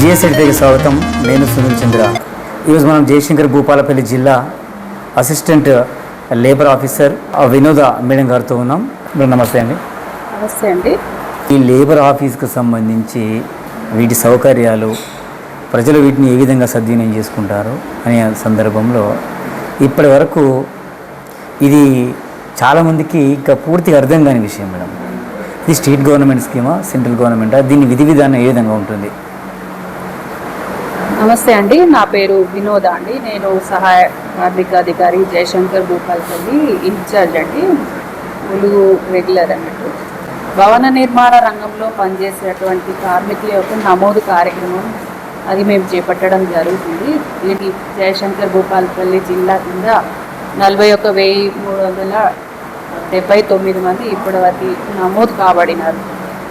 జిఎస్ఎడ్కి స్వాగతం. నేను సునీల్ చంద్ర. ఈరోజు మనం జయశంకర్ భూపాలపల్లి జిల్లా assistant labour officer Vinoda madam గారితో ఉన్నాం. మేడం నమస్తే అండి. నమస్తే అండి. ఈ లేబర్ ఆఫీస్కి సంబంధించి వీటి సౌకర్యాలు ప్రజలు వీటిని ఏ విధంగా సద్వినియోగం చేసుకుంటారు అనే సందర్భంలో ఇప్పటి వరకు ఇది చాలామందికి ఇంకా పూర్తిగా అర్థం కాని విషయం మేడం. ఇది స్టేట్ గవర్నమెంట్ స్కీమా సెంట్రల్ గవర్నమెంటా? దీని విధి విధానం ఏ విధంగా ఉంటుంది? నమస్తే అండి నా పేరు వినోద అండి. నేను సహాయ కార్మిక అధికారి జయశంకర్ భూపాల్పల్లి ఇన్ఛార్జ్ అండి. ములుగు రెగ్యులర్ అన్నట్టు. భవన నిర్మాణ రంగంలో పనిచేసేటువంటి కార్మికుల యొక్క నమోదు కార్యక్రమం అది మేము చేపట్టడం జరుగుతుంది. దీనికి జయశంకర్ భూపాల్పల్లి జిల్లా కింద నలభై ఒక వెయ్యి మూడు వందల డెబ్బై తొమ్మిది మంది ఇప్పటివరకు నమోదు కాబడినారు.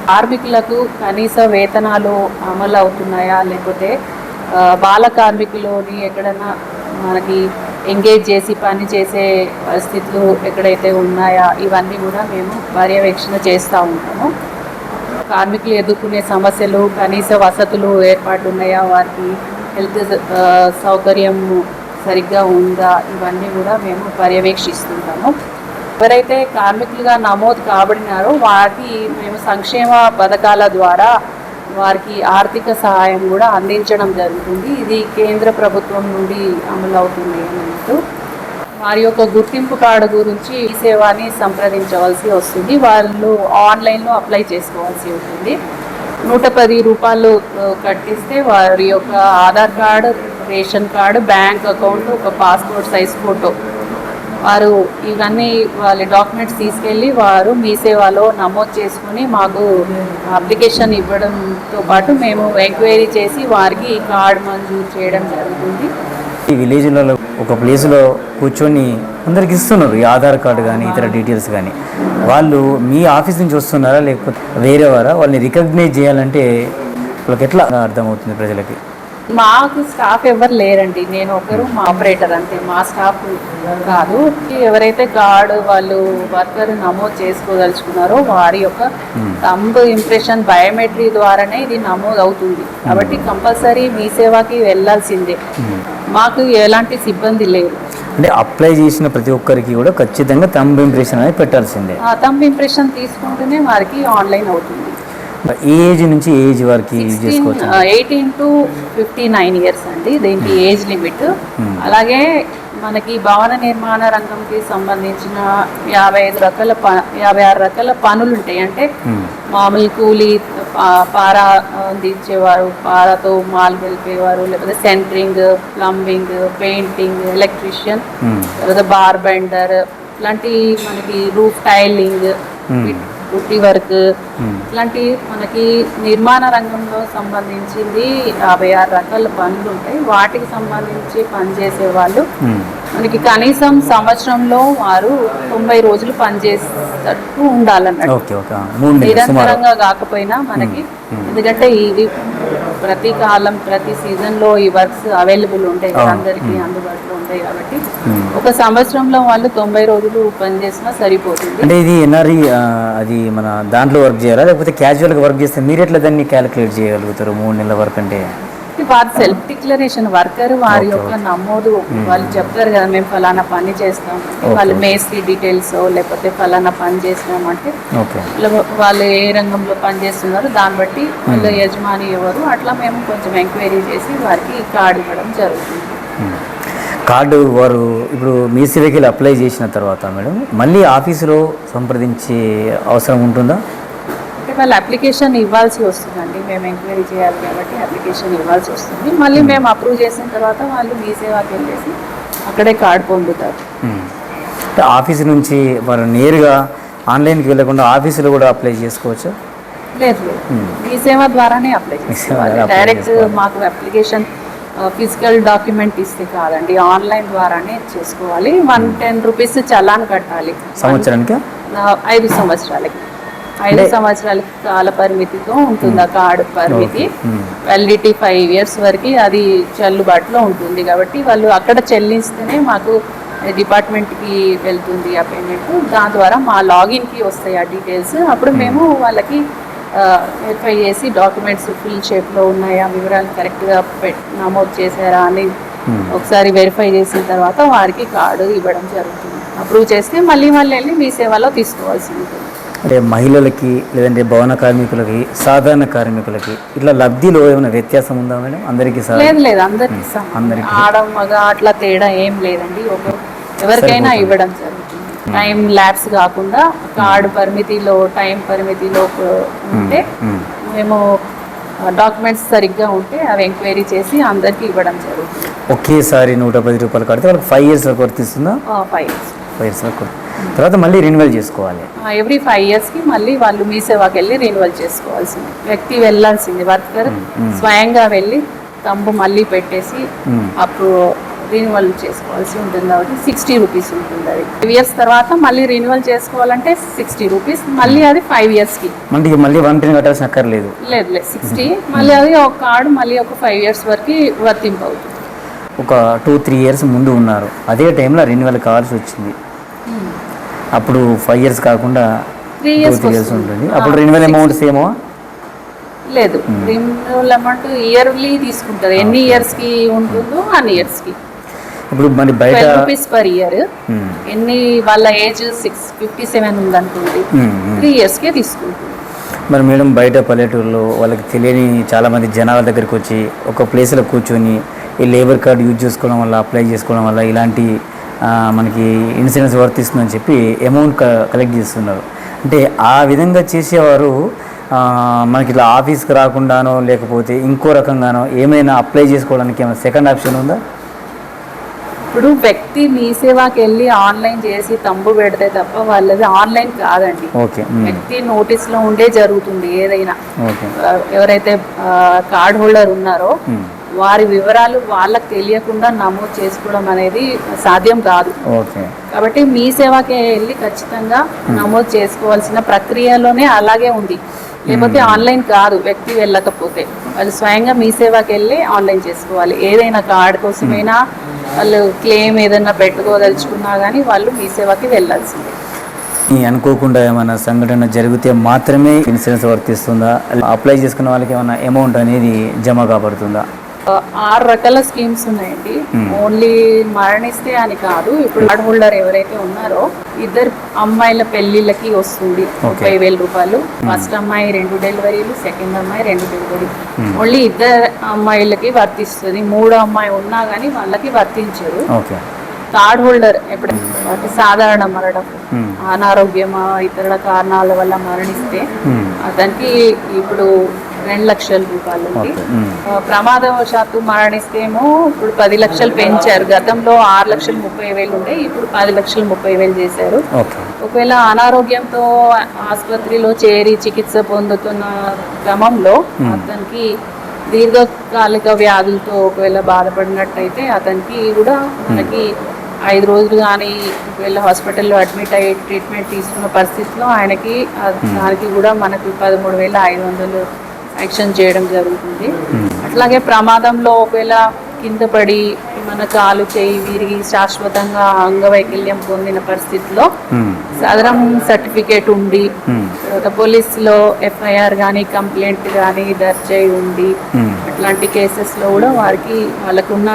కార్మికులకు కనీస వేతనాలు అమలు అవుతున్నాయా లేకపోతే బాల కార్మికులని ఎక్కడైనా మనకి ఎంగేజ్ చేసి పని చేసే పరిస్థితులు ఎక్కడైతే ఉన్నాయా ఇవన్నీ కూడా మేము పర్యవేక్షణ చేస్తూ ఉంటాము. కార్మికులు ఎదుర్కొనే సమస్యలు కనీస వసతులు ఏర్పాటు ఉన్నాయా వారికి హెల్త్ సౌకర్యం సరిగ్గా ఉందా ఇవన్నీ కూడా మేము పర్యవేక్షిస్తుంటాము. ఎవరైతే కార్మికులుగా నమోదు కాబడినారో వారికి మేము సంక్షేమ పథకాల ద్వారా వారికి ఆర్థిక సహాయం కూడా అందించడం జరుగుతుంది. ఇది కేంద్ర ప్రభుత్వం నుండి అమలవుతుంది అన్నట్టు. వారి యొక్క గుర్తింపు కార్డు గురించి ఈ సేవాని సంప్రదించవలసి వస్తుంది. వాళ్ళు ఆన్లైన్లో అప్లై చేసుకోవాల్సి ఉంటుంది. నూట పది రూపాయలు కట్టిస్తే వారి యొక్క Aadhaar card ration card bank account ఒక పాస్పోర్ట్ సైజ్ ఫోటో వారు ఇవన్నీ వాళ్ళ డాక్యుమెంట్స్ తీసుకెళ్ళి వారు మీ సేవలో నమోదు చేసుకుని మాకు అప్లికేషన్ ఇవ్వడంతో పాటు మేము ఎంక్వైరీ చేసి వారికి ఈ కార్డు మంజూరు చేయడం జరుగుతుంది. ఈ విలేజ్లలో ఒక ప్లేస్లో కూర్చొని అందరికి ఇస్తున్నారు ఈ ఆధార్ కార్డు కానీ ఇతర డీటెయిల్స్ కానీ వాళ్ళు మీ ఆఫీస్ నుంచి వస్తున్నారా లేకపోతే వేరే వారా? వాళ్ళని రికగ్నైజ్ చేయాలంటే వాళ్ళకి ఎట్లా అర్థమవుతుంది ప్రజలకి? మాకు స్టాఫ్ ఎవరు లేరండి. నేను ఒకరు మా ఆపరేటర్ అంతే. మా స్టాఫ్ కాదు. ఎవరైతే గార్డ్ వాళ్ళు వర్కర్ నమోదు చేసుకోదలుచుకున్నారో వారి యొక్క తంబ్ ఇంప్రెషన్ బయోమెట్రీ ద్వారానే ఇది నమోదు అవుతుంది కాబట్టి కంపల్సరీ మీ సేవకి వెళ్ళాల్సిందే. మాకు ఎలాంటి సిబ్బంది లేరు. అంటే అప్లై చేసిన ప్రతి ఒక్కరికి కూడా ఖచ్చితంగా తంబ్ ఇంప్రెషన్ అనేది పెట్టాల్సిందే. ఆ తంబ్ ఇంప్రెషన్ తీసుకుంటేనే వారికి ఆన్లైన్ అవుతుంది. ఏ ఏజ్ నుంచి ఏజ్ వరకు యూజ్ చేసుకోవచ్చు eighteen to fifty nine years అండి దీనికి ఏజ్ లిమిట్ Hmm. అలాగే మనకి భవన నిర్మాణ రంగంకి సంబంధించిన యాభై ఐదు రకాల ప యాభై ఆరు రకాల పనులు ఉంటాయి అంటే Hmm. మామూలు కూలీ పారా అందించేవారు పారాతో మాల్ వెళ్ళిపోయేవారు లేకపోతే centering plumbing painting electrician Hmm. తర్వాత బార్ బెండర్ ఇలాంటి మనకి roof tiling Hmm. Putty work. Hmm. ఇలాంటి మనకి నిర్మాణ రంగంలో సంబంధించింది యాభై ఆరు రకాల పనులు ఉంటాయి. వాటికి సంబంధించి పనిచేసే వాళ్ళు Hmm. మనకి కనీసం సంవత్సరంలో వారు తొంభై రోజులు పనిచేసేటట్టు ఉండాలన్నట్టు. నిరంతరంగా కాకపోయినా మనకి. ఎందుకంటే ఇది ప్రతి కాలం ప్రతి సీజన్లో ఈ వర్క్స్ అవైలబుల్ ఉంటాయి. అందరికీ అందుబాటులో ఉంటాయి కాబట్టి. ఒక సంవత్సరంలో వాళ్ళు తొంభై రోజులు పనిచేసినా సరిపోతుంది అంటే ఇది ఎన్ఆర్ఈ అది మన దాంట్లో వర్క్ చేయాలా లేకపోతే క్యాజువల్గా వర్క్ చేస్తే మీరు ఎట్లా దాన్ని క్యాలిక్యులేట్ చేయగలుగుతారు మూడు నెలల వర్క్ అంటే వారి సెల్ఫ్ డిక్లరేషన్ వర్కర్ వారి యొక్క నమోదు వాళ్ళు చెప్తారు కదా మేము ఫలానా పని చేస్తాం. వాళ్ళు మేస్త్రి డీటెయిల్స్ లేకపోతే ఫలానా పని చేసినామంటే ఓకే వాళ్ళ- ఏ రంగంలో పని చేస్తున్నారో దాన్ని బట్టి వాళ్ళ యజమాని ఎవరు అట్లా మేము కొంచెం ఎంక్వైరీ చేసి వారికి కార్డు ఇవ్వడం జరుగుతుంది. కార్డు వారు ఇప్పుడు మీ సేవకి అప్లై చేసిన తర్వాత మేడం మళ్ళీ ఆఫీసులో సంప్రదించే అవసరం ఉంటుందా? అంటే వాళ్ళు అప్లికేషన్ ఇవ్వాల్సి వస్తుందండి మేము ఎంక్వైరీ చేయాలి కాబట్టి అప్లికేషన్ ఇవ్వాల్సి వస్తుంది. మళ్ళీ మేము అప్రూవ్ చేసిన తర్వాత వాళ్ళు మీ సేవకి వెళ్ళేసి అక్కడే కార్డు పొందుతారు. Hmm. ఆఫీస్ నుంచి వారు నేరుగా ఆన్లైన్కి వెళ్ళకుండా ఆఫీసులో కూడా అప్లై చేసుకోవచ్చు? లేదు లేదు. మీ సేవ ద్వారానే అప్లై చేసుకోవాలి. డైరెక్ట్. మాకు అప్లికేషన్ ఫిజికల్ డాక్యుమెంట్ ఇస్తే కాదండి ఆన్లైన్ ద్వారానే చేసుకోవాలి. వన్ టెన్ రూపీస్ చలాన్ కట్టాలి. సంవత్సరానికి? ఐదు సంవత్సరాలకి. ఐదు సంవత్సరాలకి కాల పరిమితితో ఉంటుంది ఆ కార్డు పరిమితి. వ్యాలిడిటీ ఫైవ్ ఇయర్స్ వరకు అది చెల్లుబాటులో ఉంటుంది. కాబట్టి వాళ్ళు అక్కడ చెల్లిస్తేనే మాకు డిపార్ట్మెంట్కి వెళ్తుంది ఆ పేమెంట్ దాని ద్వారా మా లాగిన్కి వస్తాయి ఆ డీటెయిల్స్ అప్పుడు మేము. వాళ్ళకి వెరిఫై చేసి డాక్యుమెంట్స్ ఫుల్ షేప్లో ఉన్నాయా వివరాలు కరెక్ట్గా నమోదు చేశారా అని. ఒకసారి వెరిఫై చేసిన తర్వాత వారికి కార్డు ఇవ్వడం జరుగుతుంది. అప్రూవ్ చేస్తే మళ్ళీ మళ్ళీ వెళ్ళి మీ సేవలో తీసుకోవాల్సి ఉంటుంది. అంటే మహిళలకి లేదంటే భవన కార్మికులకి సాధారణ కార్మికులకి ఇట్లా లబ్ధిలో ఏమైనా వ్యత్యాసం ఉందా మేడం? అందరికీ సార్ లేదు లేదు అందరికి సమానం. అందరికీ. ఆడ మగ అట్లా తేడా ఏం లేదండి. ఎవరికైనా ఇవ్వడం జరుగుతుంది. టైం ల్యాబ్స్ కాకుండా కార్డు పరిమితిలో టైం పరిమితిలో ఉంటే మ్మ్. డాక్యుమెంట్స్ సరిగ్గా ఉంటే అవి ఎంక్వైరీ చేసి అందరికీ ఇవ్వడం జరుగుతుంది. ఒకేసారి నూట పది రూపాయలు కడితే వాళ్ళకి ఫైవ్ ఇయర్స్ వరకు వర్తిస్తుందా ఫైవ్ ఫైవ్ ఇయర్స్ వరకు తర్వాత మళ్ళీ రెన్యువల్ చేసుకోవాలి. ఎవ్రీ ఫైవ్ ఇయర్స్కి మళ్ళీ వాళ్ళు మీ సేవాకి వెళ్ళి రెన్యువల్ చేసుకోవాల్సింది. వ్యక్తి వెళ్ళాల్సింది. వర్కర్ స్వయంగా వెళ్ళి తంబు మళ్ళీ పెట్టేసి. అప్పుడు రెన్యువల్ చేసుకోవాల్సి ఉంటుంది కాబట్టి సిక్స్టీ రూపీస్ ఉంటుంది అది. ఫైవ్ ఇయర్స్ తర్వాత మళ్ళీ రెన్యువల్ చేసుకోవాలంటే సిక్స్టీ రూపీస్ మళ్ళీ అది ఫైవ్ ఇయర్స్కి మనకి మళ్ళీ వన్ టెన్ కట్టాల్సిన అక్కర్లేదు. లేదు లేదు. సిక్స్టీ మళ్ళీ అది ఒక కార్డు మళ్ళీ ఒక ఫైవ్ ఇయర్స్ వరకు వర్తింపు అవుతుంది ఒక టూ త్రీ ఇయర్స్ ముందు ఉన్నారు. అదే టైంలో రెన్యువల్ కావాల్సి వచ్చింది. అప్పుడు ఫైవ్ ఇయర్స్ కాకుండా త్రీ ఇయర్స్ ఉంటుంది. అప్పుడు రెన్యువల్ అమౌంట్ సేమో లేదు. రెన్యువల్ అమౌంట్ ఇయర్లీ తీసుకుంటారు. ఎన్ని ఇయర్స్కి ఉంటుందో అన్ని ఇయర్స్కి ఇప్పుడు మరి బయట రూపీస్ పర్ ఇయర్. ఎన్ని వాళ్ళ ఏజ్ సిక్స్ ఫిఫ్టీ సెవెన్ ఉందనుకోండి. త్రీ ఇయర్స్కే తీసుకుంటుంది మరి మేడం బయట పల్లెటూరులో వాళ్ళకి తెలియని చాలామంది జనాల దగ్గరికి వచ్చి ఒక ప్లేస్లో కూర్చొని ఈ లేబర్ కార్డు యూజ్ చేసుకోవడం వల్ల అప్లై చేసుకోవడం వల్ల ఇలాంటి మనకి ఇన్సూరెన్స్ వర్తిస్తుందని చెప్పి అమౌంట్ కలెక్ట్ చేస్తున్నారు. అంటే ఆ విధంగా చేసేవారు మనకి ఇట్లా ఆఫీస్కి రాకుండానో లేకపోతే ఇంకో రకంగానో ఏమైనా అప్లై చేసుకోవడానికి ఏమైనా సెకండ్ ఆప్షన్ ఉందా? ఇప్పుడు వ్యక్తి మీ సేవాకి వెళ్ళి ఆన్లైన్ చేసి తంబు పెడితే తప్ప వాళ్ళది ఆన్లైన్ కాదండి. వ్యక్తి నోటీస్లో ఉండే జరుగుతుంది ఏదైనా. ఎవరైతే కార్డ్ హోల్డర్ ఉన్నారో. వారి వివరాలు వాళ్ళకి తెలియకుండా నమోదు చేసుకోవడం అనేది సాధ్యం కాదు. ఓకే. కాబట్టి మీ సేవాకి వెళ్ళి ఖచ్చితంగా నమోదు చేసుకోవాల్సిన ప్రక్రియలోనే అలాగే ఉంది. లేకపోతే ఆన్లైన్ కాదు వ్యక్తి వెళ్ళకపోతే. వాళ్ళు స్వయంగా మీ సేవాకి వెళ్ళి ఆన్లైన్ చేసుకోవాలి. ఏదైనా కార్డ్ కోసమైనా వాళ్ళు క్లెయిమ్ ఏదైనా పెట్టుకోదలుచుకున్నా కానీ వాళ్ళు మీ సేవాకి వెళ్ళాల్సిందే. ఈ అనుకోకుండా ఏమైనా సంఘటన జరిగితే మాత్రమే ఇన్సూరెన్స్ వర్తిస్తుందా? అప్లై చేసుకున్న వాళ్ళకి ఏమైనా అమౌంట్ అనేది జమ కాబడుతుందా? ఆరు రకాల స్కీమ్స్ ఉన్నాయండి. ఓన్లీ మరణిస్తే అని కాదు. ఇప్పుడు కార్డ్ హోల్డర్ ఎవరైతే ఉన్నారో ఇద్దరు అమ్మాయిల పెళ్ళిళ్ళకి వస్తుంది. ముప్పై వేల రూపాయలు. ఫస్ట్ అమ్మాయి రెండు డెలివరీలు సెకండ్ అమ్మాయి రెండు డెలివరీ. ఓన్లీ ఇద్దరు అమ్మాయిలకి వర్తిస్తుంది. మూడో అమ్మాయి ఉన్నా కానీ వాళ్ళకి వర్తించరు. కార్డ్ హోల్డర్ ఎప్పుడు అంటే సాధారణ మరణం. Hmm. అనారోగ్యమా ఇతర కారణాల వల్ల మరణిస్తే Hmm. అతనికి ఇప్పుడు రెండు లక్షల రూపాయలు ప్రమాదవశాత్తు మరణిస్తేమో ఇప్పుడు పది లక్షలు పెంచారు. గతంలో ఆరు లక్షలు ముప్పై వేలు ఉండే ఇప్పుడు పది లక్షలు ముప్పై వేలు చేశారు. ఒకవేళ అనారోగ్యంతో ఆసుపత్రిలో చేరి చికిత్స పొందుతున్న క్రమంలో అతనికి దీర్ఘకాలిక వ్యాధులతో ఒకవేళ బాధపడినట్టయితే అతనికి కూడా మనకి ఐదు రోజులు కానీ ఒకవేళ హాస్పిటల్లో అడ్మిట్ అయ్యి ట్రీట్మెంట్ తీసుకున్న పరిస్థితిలో ఆయనకి దానికి కూడా మనకి పదమూడు వేల ఐదు వందలు యాక్షన్ చేయడం జరుగుతుంది అట్లాగే ప్రమాదంలో ఒకవేళ కింద పడి మన కాలు చేయి విరిగి శాశ్వతంగా అంగవైకల్యం పొందిన పరిస్థితిలో మ్మ్. సదరం సర్టిఫికేట్ ఉండి మ్మ్. తర్వాత పోలీసులో ఎఫ్ఐఆర్ కానీ కంప్లైంట్ కానీ దర్జ్ ఉండి. అట్లాంటి కేసెస్లో కూడా వారికి వాళ్ళకున్న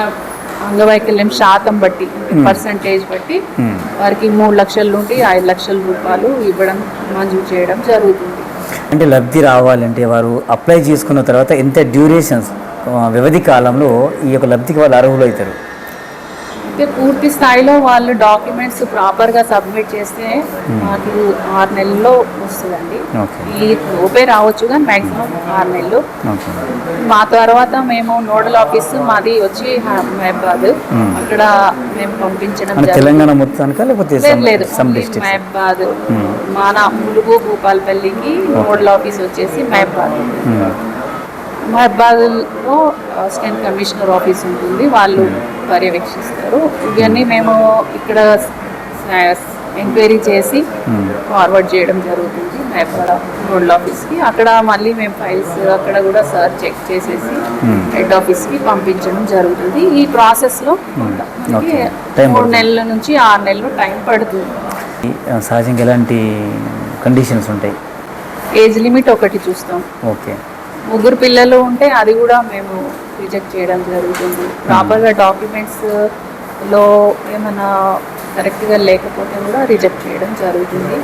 అంగవైకల్యం శాతం బట్టి పర్సంటేజ్ బట్టి. వారికి మూడు లక్షల నుండి ఐదు లక్షల రూపాయలు ఇవ్వడం మంజూరు చేయడం జరుగుతుంది అంటే లబ్ధి రావాలంటే వారు అప్లై చేసుకున్న తర్వాత ఎంత డ్యూరేషన్స్ వ్యవధి కాలంలో ఈ యొక్క లబ్ధికి వాళ్ళు అర్హులవుతారు. అయితే పూర్తి స్థాయిలో వాళ్ళు డాక్యుమెంట్స్ ప్రాపర్గా సబ్మిట్ చేస్తే మాకు ఆరు నెలల్లో వస్తుందండి. ఈ లోపే రావచ్చు కానీ మ్యాక్సిమం ఆరు నెలలు. మా తర్వాత మేము నోడల్ ఆఫీస్ మాది వచ్చి మహబాద్ అక్కడ మేము పంపించడం తెలంగాణ మొత్తానికా లేకపోతే లేదు మహబాద్ మన ములుగు భూపాలపల్లికి నోడల్ ఆఫీస్ వచ్చేసి మహబాద్ మహబాద్లో అసిస్టెంట్ కమిషనర్ ఆఫీస్ ఉంటుంది. వాళ్ళు పర్యవేక్షిస్తారు. ఇవన్నీ మేము ఇక్కడ ఎంక్వైరీ చేసి ఫార్వర్డ్ చేయడం జరుగుతుంది. మహబాద్ నోడల్ ఆఫీస్కి. అక్కడ మళ్ళీ మేము ఫైల్స్ అక్కడ కూడా సార్ చెక్ చేసేసి హెడ్ ఆఫీస్కి పంపించడం జరుగుతుంది. ఈ ప్రాసెస్లో మూడు. నెలల నుంచి ఆరు నెలలు టైం పడుతుంది. సహజంగా ఎలాంటి కండిషన్స్ ఉంటాయి? ఏజ్ లిమిట్ ఒకటి చూస్తాం. ఓకే ముగ్గురు పిల్లలు ఉంటే అది కూడా మేము రిజెక్ట్ చేయడం జరుగుతుంది ప్రాపర్గా డాక్యుమెంట్స్లో ఏమైనా కరెక్ట్గా లేకపోతే కూడా రిజెక్ట్ చేయడం జరుగుతుంది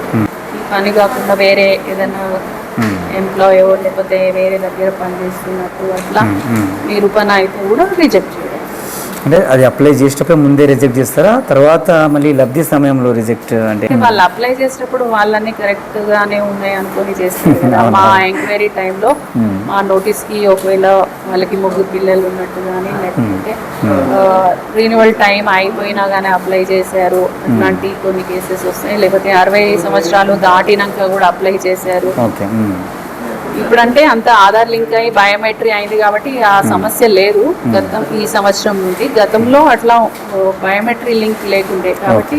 ఈ పని కాకుండా వేరే ఏదైనా Hmm. ఎంప్లాయ్ లేకపోతే వేరే దగ్గర పనిచేస్తున్నట్టు అట్లా Hmm, hmm. నిరూపణ అయితే కూడా రిజెక్ట్ చేయడం అంటే అది అప్లై చేసేటప్పుడు ముందే రిజెక్ట్ చేస్తారా? తర్వాత మళ్ళీ లబ్ధి సమయంలో రిజెక్ట్ అంటే? వాళ్ళు అప్లై చేసేటప్పుడు వాళ్ళని కరెక్ట్ గానే ఉన్నాయి అనుకొని చేస్తారు మా. ఎంక్వైరీ టైంలో. మా నోటీస్కి ఒకవేళ వాళ్ళకి ముగ్గురు పిల్లలు ఉన్నట్టు కానీ లేకపోతే. రీన్యువల్ టైం అయిపోయినా కానీ అప్లై చేశారు. అట్లాంటి కొన్ని కేసెస్ వస్తాయి లేకపోతే అరవై సంవత్సరాలు దాటినాక కూడా అప్లై చేశారు. ఇప్పుడంటే అంత ఆధార్ లింక్ అయి బయోమెట్రీ అయింది కాబట్టి ఆ సమస్య లేదు. గతం ఈ సంవత్సరం నుండి గతంలో అట్లా బయోమెట్రీ లింక్ లేకుండే కాబట్టి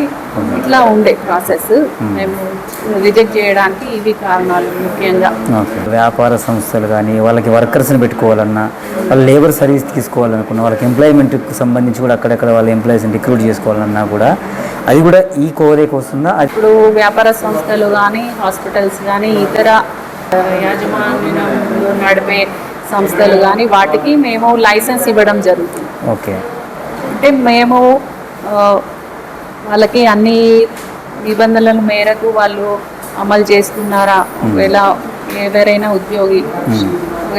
ఇట్లా ఉండే ప్రాసెస్. మేము రిజెక్ట్ చేయడానికి ఇవి కారణాలు ముఖ్యంగా. వ్యాపార సంస్థలు కానీ వాళ్ళకి వర్కర్స్ని పెట్టుకోవాలన్నా వాళ్ళు లేబర్ సర్వీస్ తీసుకోవాలనుకున్న వాళ్ళకి ఎంప్లాయ్మెంట్కి సంబంధించి కూడా అక్కడక్కడ వాళ్ళ ఎంప్లాయీస్ని రిక్రూట్ చేసుకోవాలన్నా కూడా అది కూడా ఈ కోరేకి వస్తుందా ఇప్పుడు వ్యాపార సంస్థలు కానీ హాస్పిటల్స్ కానీ ఇతర యాజమాన్యంలో నడిపే సంస్థలు కానీ వాటికి మేము లైసెన్స్ ఇవ్వడం జరుగుతుంది. ఓకే. అంటే మేము వాళ్ళకి అన్ని నిబంధనల మేరకు వాళ్ళు అమలు చేస్తున్నారా? ఒకవేళ ఎవరైనా ఉద్యోగి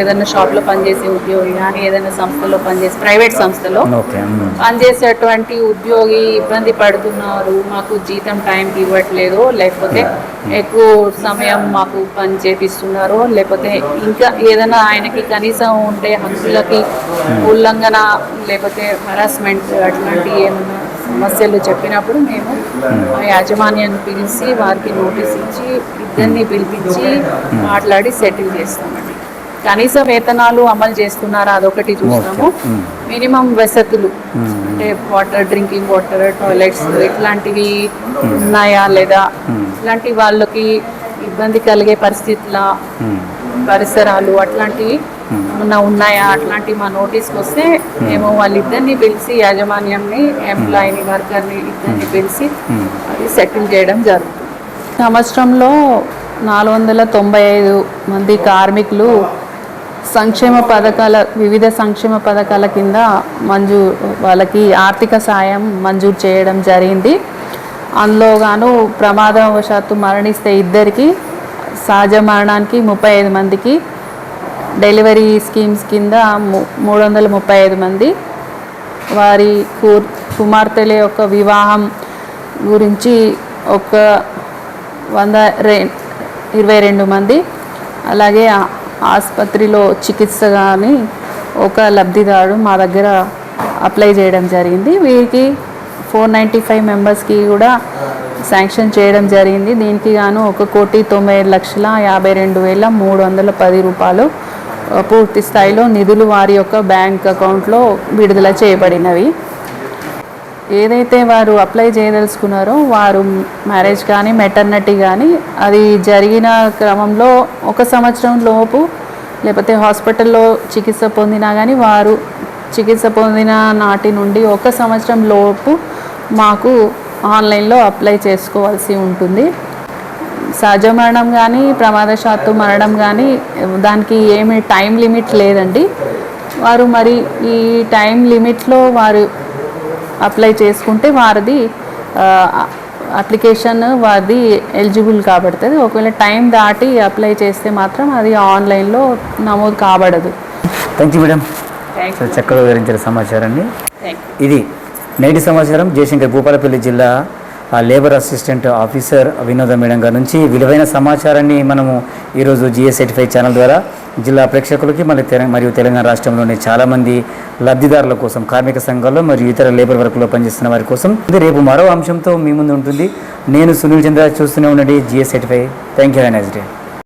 ఏదైనా షాప్లో పనిచేసే ఉద్యోగి కానీ ఏదైనా సంస్థలో పనిచేసే ప్రైవేట్ సంస్థలో. పనిచేసేటువంటి ఉద్యోగి ఇబ్బంది పడుతున్నారు మాకు జీతం టైంకి ఇవ్వట్లేదు లేకపోతే ఎక్కువ సమయం మాకు పని చేపిస్తున్నారు లేకపోతే ఇంకా ఏదైనా ఆయనకి కనీసం ఉంటే హక్కులకి ఉల్లంఘన లేకపోతే హరాస్మెంట్ అట్లాంటి ఏమైనా సమస్యలు చెప్పినప్పుడు మేము ఆ యాజమాన్యాన్ని పిలిచి వారికి నోటీస్ ఇచ్చి ఇద్దరిని పిలిపించి మాట్లాడి సెటిల్ చేస్తామండి. కనీస వేతనాలు అమలు చేస్తున్నారా? అదొకటి చూస్తాము. మినిమం వసతులు. అంటే వాటర్ డ్రింకింగ్ వాటర్ టాయిలెట్స్ ఇట్లాంటివి ఉన్నాయా లేదా. ఇట్లాంటి వాళ్ళకి ఇబ్బంది కలిగే పరిస్థితుల. పరిసరాలు అట్లాంటివి ఏమన్నా ఉన్నాయా? అట్లాంటి మా నోటీస్కి వస్తే మేము. వాళ్ళిద్దరిని పిలిచి యాజమాన్యంని ఎంప్లాయీని వర్కర్ని ఇద్దరిని పిలిచి. అది సెటిల్ చేయడం జరుగుతుంది. సంవత్సరంలో నాలుగు వందల తొంభై ఐదు మంది కార్మికులు సంక్షేమ పథకాల వివిధ సంక్షేమ పథకాల కింద మంజూ వాళ్ళకి ఆర్థిక సాయం మంజూరు చేయడం జరిగింది. అందులో గాను ప్రమాదవశాత్తు మరణిస్తే ఇద్దరికి సహజ మరణానికి ముప్పై ఐదు మందికి డెలివరీ స్కీమ్స్ కింద మూడు వందల ముప్పై ఐదు మంది. వారి కు- కుమార్తెల యొక్క వివాహం గురించి ఒక వంద రె ఇరవై రెండు మంది. అలాగే ఆసుపత్రిలో చికిత్స కానీ ఒక లబ్ధిదారుడు మా దగ్గర అప్లై చేయడం జరిగింది. వీరికి ఫోర్ నైంటీ ఫైవ్ మెంబర్స్కి కూడా శాంక్షన్ చేయడం జరిగింది. దీనికి గాను ఒక కోటి తొంభై లక్షల యాభై రెండు వేల మూడు వందల పది రూపాయలు పూర్తి స్థాయిలో నిధులు వారి యొక్క బ్యాంక్ అకౌంట్లో విడుదల చేయబడినవి. ఏదైతే వారు అప్లై చేయదలుచుకున్నారో వారు మ్యారేజ్ కానీ మెటర్నిటీ కానీ అది జరిగిన క్రమంలో ఒక సంవత్సరం లోపు లేకపోతే హాస్పిటల్లో చికిత్స పొందినా కానీ వారు చికిత్స పొందిన నాటి నుండి ఒక సంవత్సరం లోపు మాకు ఆన్లైన్లో అప్లై చేసుకోవాల్సి ఉంటుంది. సహజ మరణం కానీ ప్రమాదశాత్తు మరణం కానీ దానికి ఏమి టైం లిమిట్ లేదండి. వారు మరి ఈ టైం లిమిట్లో వారు అప్లై చేసుకుంటే వారిది అప్లికేషన్ వారిది ఎలిజిబుల్ కాబడుతుంది. ఒకవేళ టైం దాటి అప్లై చేస్తే మాత్రం అది ఆన్లైన్లో నమోదు కాబడదు. థ్యాంక్ యూ మేడం చక్కగా వివరించిన సమాచారాన్ని. ఇది నేటి సమాచారం జయశంకర్ భూపాలపల్లి జిల్లా labour assistant officer Vinoda madam గారి నుంచి విలువైన సమాచారాన్ని మనము ఈరోజు జిఎస్ సర్టిఫై ఛానల్ ద్వారా జిల్లా ప్రేక్షకులకి మళ్ళీ తెలంగాణ మరియు తెలంగాణ రాష్ట్రంలోని చాలామంది లబ్ధిదారుల కోసం కార్మిక సంఘాల్లో మరియు ఇతర లేబర్ వర్క్లో పనిచేస్తున్న వారి కోసం ఇది రేపు మరో అంశంతో మీ ముందు ఉంటుంది. నేను సునీల్ చంద్ర చూస్తూనే ఉండండి. GS certify. Thank you next day.